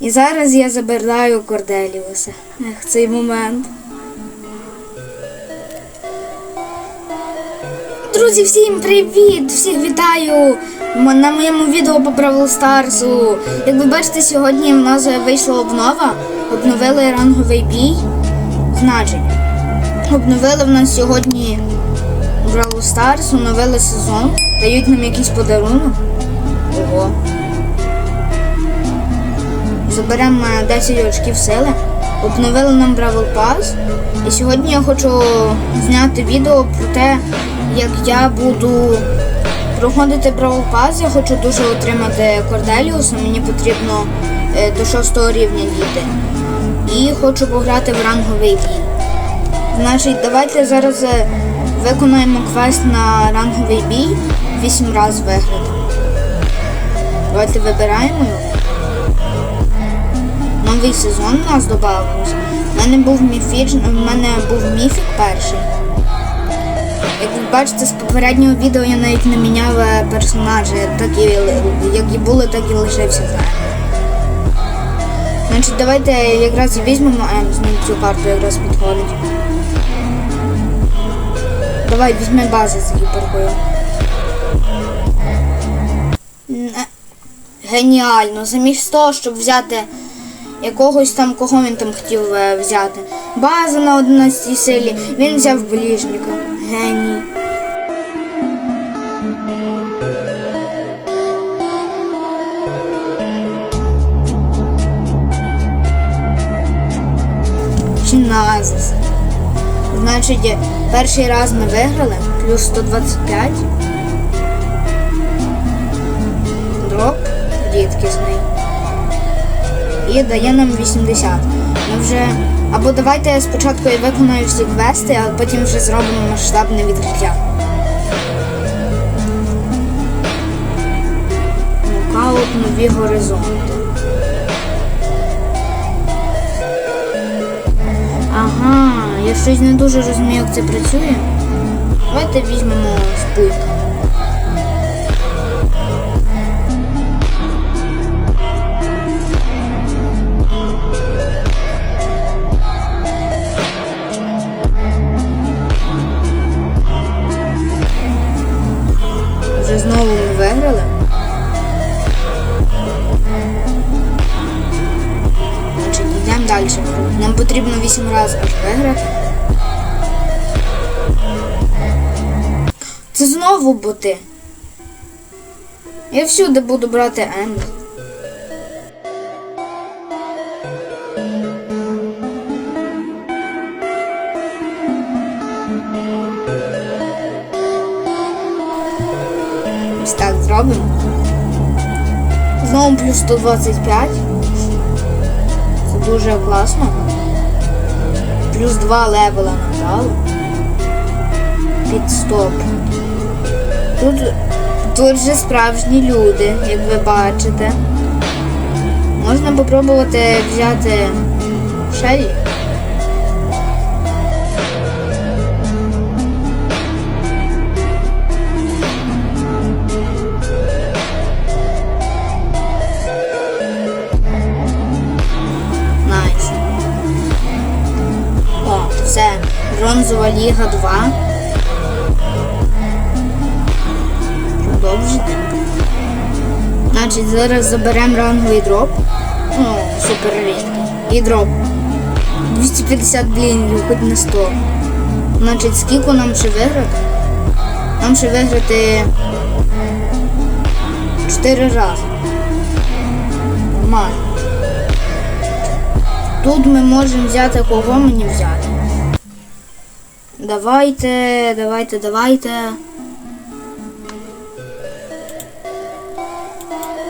І зараз я забираю Корделіуса. Ех, цей момент. Друзі, всім привіт! Всіх вітаю на моєму відео по Бравл Старсу. Як ви бачите, сьогодні в нас вийшла обнова. Обновили ранговий бій. Значить, обновили в нас сьогодні Бравл Старс, оновили сезон. Дають нам якийсь подарунок. Ого. Заберемо 10 очків сили. Обновили нам Бравл Pass. І сьогодні я хочу зняти відео про те, як я буду проходити Бравл Pass. Я хочу дуже отримати Корделіуса, мені потрібно е, до 6 рівня дійти. І хочу пограти в ранговий бій. Значить, давайте зараз е, виконаємо квест на ранговий бій 8 разів виграти. Давайте вибираємо його. Новий сезон у нас додався. У мене був міфіч, в мене був міфік перший. Як ви бачите, з попереднього відео я навіть не міняв е, персонажі, так і як і були, так і лишився так. Значить, давайте якраз візьмемо М, цю карту якраз підходить. Давай, візьми бази з гіперкою. Геніально. Замість того, щоб взяти якогось там, кого він там хотів е, взяти. База на 11 силі. Він взяв ближника. Геній. Назис. Значить, перший раз ми виграли, плюс 125. Дроп, рідкісний. І дає нам 80. Ми вже. Або давайте я спочатку я виконаю всі квести, а потім вже зробимо масштабне відкриття. Нокаут нові горизонти. Ага, я щось не дуже розумію, як це працює. Давайте візьмемо спуйку. Вже знову ми виграли. Значить, йдемо далі. Нам потрібно 8 разів аж виграти. Це знову боти. Я всюди буду брати М. Ось так зробимо. Знову плюс 125. Це дуже класно. Плюс 2 левела нам дали. Під стоп. Тут, тут же справжні люди, як ви бачите. Можна попробувати взяти Шелі. Бронзова ліга 2. Продовжити. Значить, зараз заберемо ранговий дроп. О, супер рідкий. І дроп. 250 блінів, хоч на 100. Значить, скільки нам ще виграти? Нам ще виграти 4 рази. Нормально. Тут ми можемо взяти кого мені взяти. Давайте, давайте, давайте.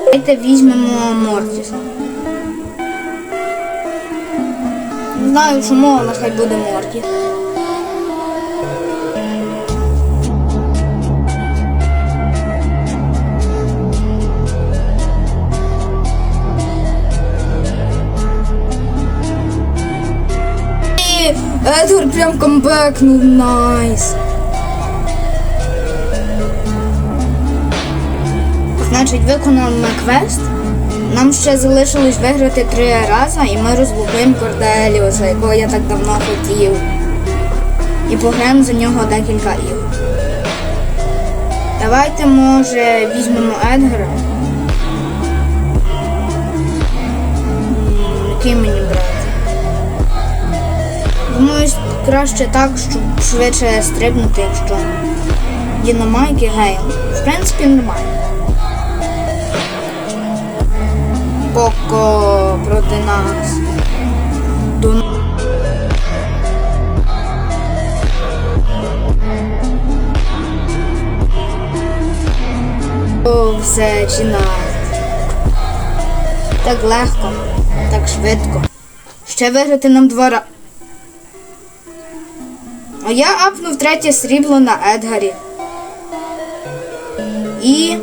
Давайте візьмемо Мортіса. Знаю чому, але хай буде Морті. І Едвард прям камбекнув, найс. Значить, виконали квест. Нам ще залишилось виграти три рази, і ми розблокуємо Корделіуса, якого я так давно хотів. І пограємо за нього декілька ігор. Давайте, може, візьмемо Едгара. Який мені брати? Краще так, щоб швидше стрибнути, якщо Дінамайк і Гейл. В принципі, нормально. Поко проти нас. До... Все чи нас. Так легко, так швидко. Ще виграти нам два рази. А я апнув третє срібло на Едгарі. І.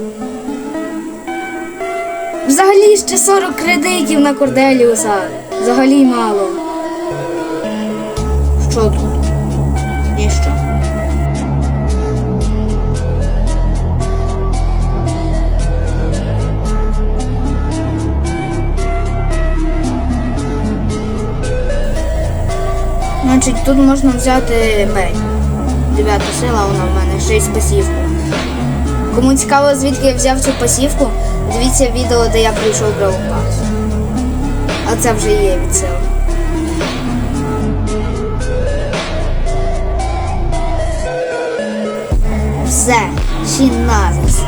Взагалі ще 40 кредитів на Корделіуса. Взагалі мало. Що тут? Ніщо. Тут можна взяти меч. Дев'ята сила, вона в мене ще й з пасівку. Кому цікаво, звідки я взяв цю пасівку, дивіться відео, де я прийшов Brawl Pass. А це вже є від сили. Все, Чиназис.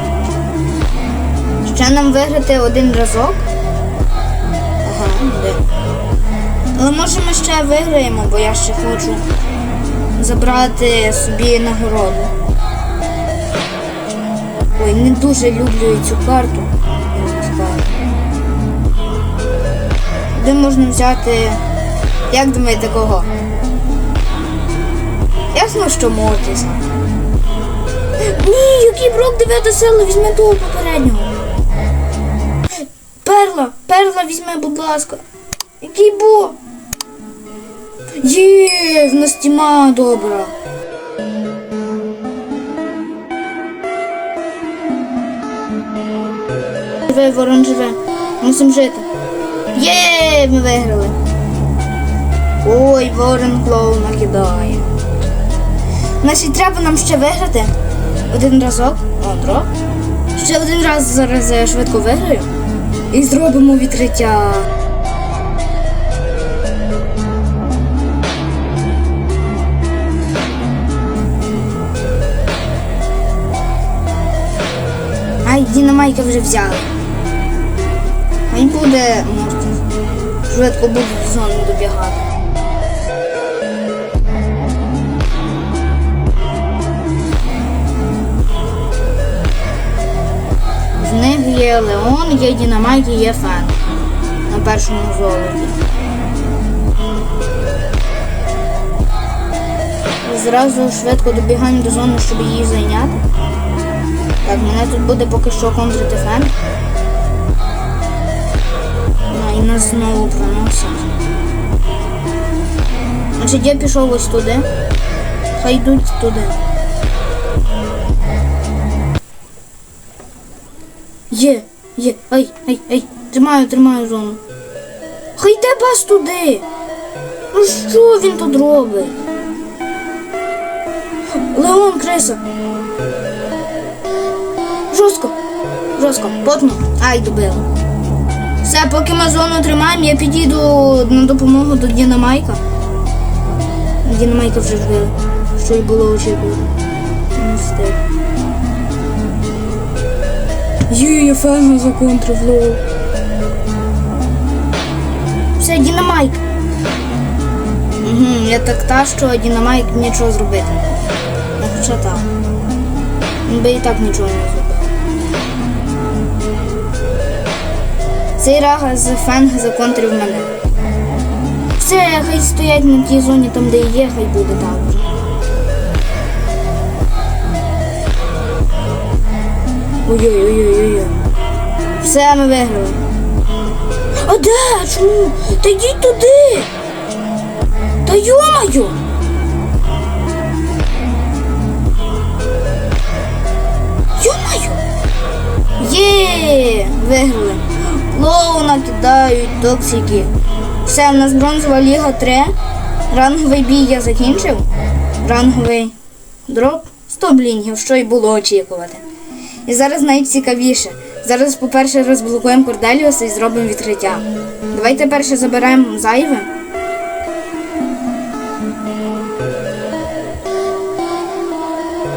Ще нам виграти один разок. Ага, де. Але може ми ще виграємо, бо я ще хочу забрати собі нагороду. Ой, не дуже люблю цю карту. Де можна взяти. Як думаєте кого? Ясно, що Мортіса. Ні, який брок 9 сили, візьми того попереднього. Перла, перла візьми, будь ласка. Який бо? Є, в нас тіма добра. Живе, ворон живе. Мусимо жити. Є, ми виграли. Ой, ворон клоуна кидає. Значить, треба нам ще виграти. Один разок. О. Ще один раз зараз я швидко виграю. І зробимо відкриття. Ай, дінамайка вже взяли. Хай буде Мортіс. Швидко буду в зону добігати. В них є Леон, є Дінамайк є Фен. На першому золоті. Зразу швидко добігаємо до зони, щоб її зайняти. Так, мене тут буде поки що контрити фен. А, і нас знову проносять. Значить, я пішов ось туди. Хай йдуть туди. Є, є, ай, ай, ай, тримаю, тримаю зону. Хай йде бас туди. Ну що він тут робить? Леон Криса. Жорстко. Жорстко. Потно. Ай, добила. Все, поки ми зону тримаємо, я підійду на допомогу до Дінамайка. Дінамайка вже вбили. Що й було очікувати. Не встиг. Є, я ферма законтрив лоу. Все, Дінамайк. Угу, я так та, що Дінамайк нічого зробити. хоча так. Він би і так нічого не зробив. Цей раз фенг законтрив мене. Все, хай стоять на тій зоні, там де є, хай буде так. Ой-ой-ой-ой-ой. Все, ми виграли. А де? Чому? Та йдіть туди. Та йомаю. Йомаю. Є, виграли. Клоуна кидають токсики. Все, в нас бронзова ліга 3. Ранговий бій я закінчив. Ранговий дроп 100 блінгів, що й було очікувати. І зараз найцікавіше. Зараз, по-перше, розблокуємо Корделіуса і зробимо відкриття. Давайте перше заберемо зайве.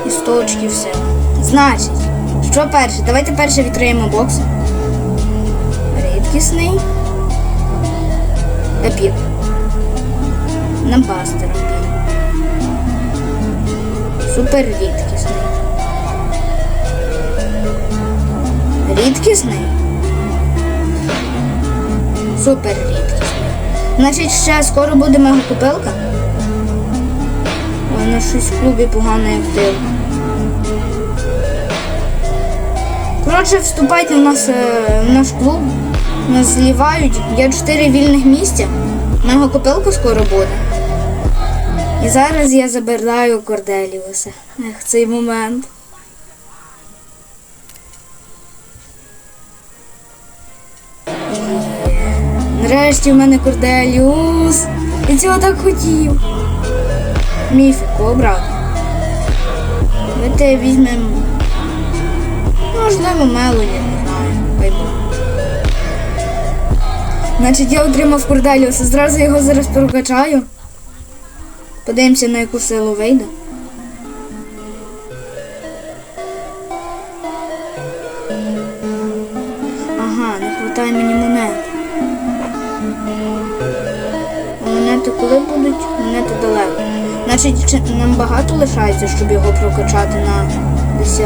І 100 очків все. Значить, що перше? Давайте перше відкриємо бокс. Рідкісний. Нам бастером бій. Супер рідкісний. Рідкісний. Супер рідкісний. Значить, ще скоро буде мегакупилка. Мене щось в клубі поганий актив. Коротше, вступайте в нас е, в наш клуб. Нас злівають. Є 4 вільних місця. Мегакопилка скоро буде. І зараз я забираю Корделіуса. Ех, цей момент. Нарешті в мене Корделіус. Я цього так хотів. Міфіку обрати. Давайте візьмемо. Можливо, Мелоді, не знаю. Значить, я отримав Корделіуса, зразу його зараз прокачаю. Подивимося, на яку силу вийде. Ага, не вистачає мені монет. А монети коли будуть? Монети далеко. Значить, чи- нам багато лишається, щоб його прокачати на 10.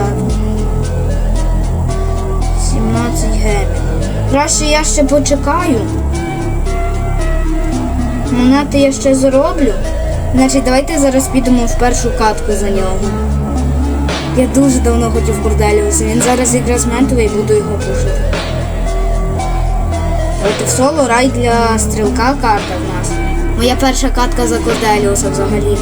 17 гемів. Краще я ще почекаю. Монети я ще зароблю. Значить, давайте зараз підемо в першу катку за нього. Я дуже давно хотів Корделіуса. Він зараз якраз ментовий і буду його пушити. От в соло рай для стрілка карта в нас. Моя перша катка за Корделіуса взагалі.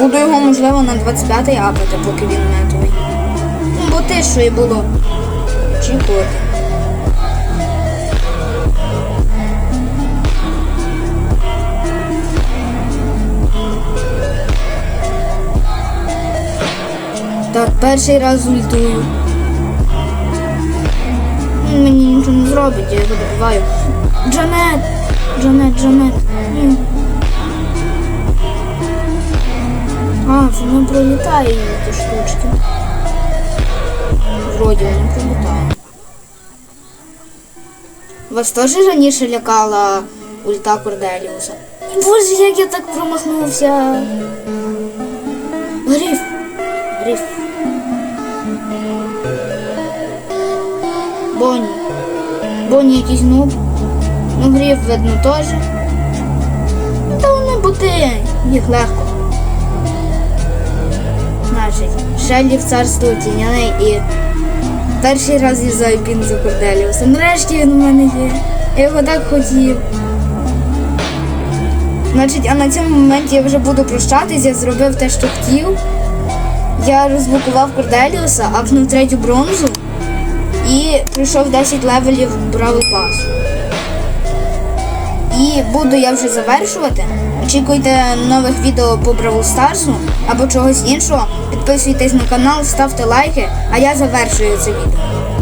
Буду його, можливо, на 25-й апати, поки він ментовий. Бо те, що і було. Очікувати. Так, перший раз ультую. Мені нічого не зробить, я його добиваю. Джанет! Джанет, Джанет. А, воно пролітає її ті штучки. Вроді воно пролітає. Вас теж раніше лякала ульта Корделіуса? Боже, як я так промахнувся. Гриф. Гриф. Бонні. Бонні якийсь нуб. Ну, гриф видно теж. Та вони бути, їх легко. Значить, Шеллі в царство тіняне і перший раз юзаю пін за Корделіуса. Нарешті він у мене є. Я його так хотів. Значить, а на цьому моменті я вже буду прощатись, я зробив те, що хотів. Я розблокував Корделіуса, апнув третю бронзу і пройшов 10 левелів Бравл Пас. І буду я вже завершувати. Очікуйте нових відео по Бравл Старсу або чогось іншого. Підписуйтесь на канал, ставте лайки, а я завершую це відео.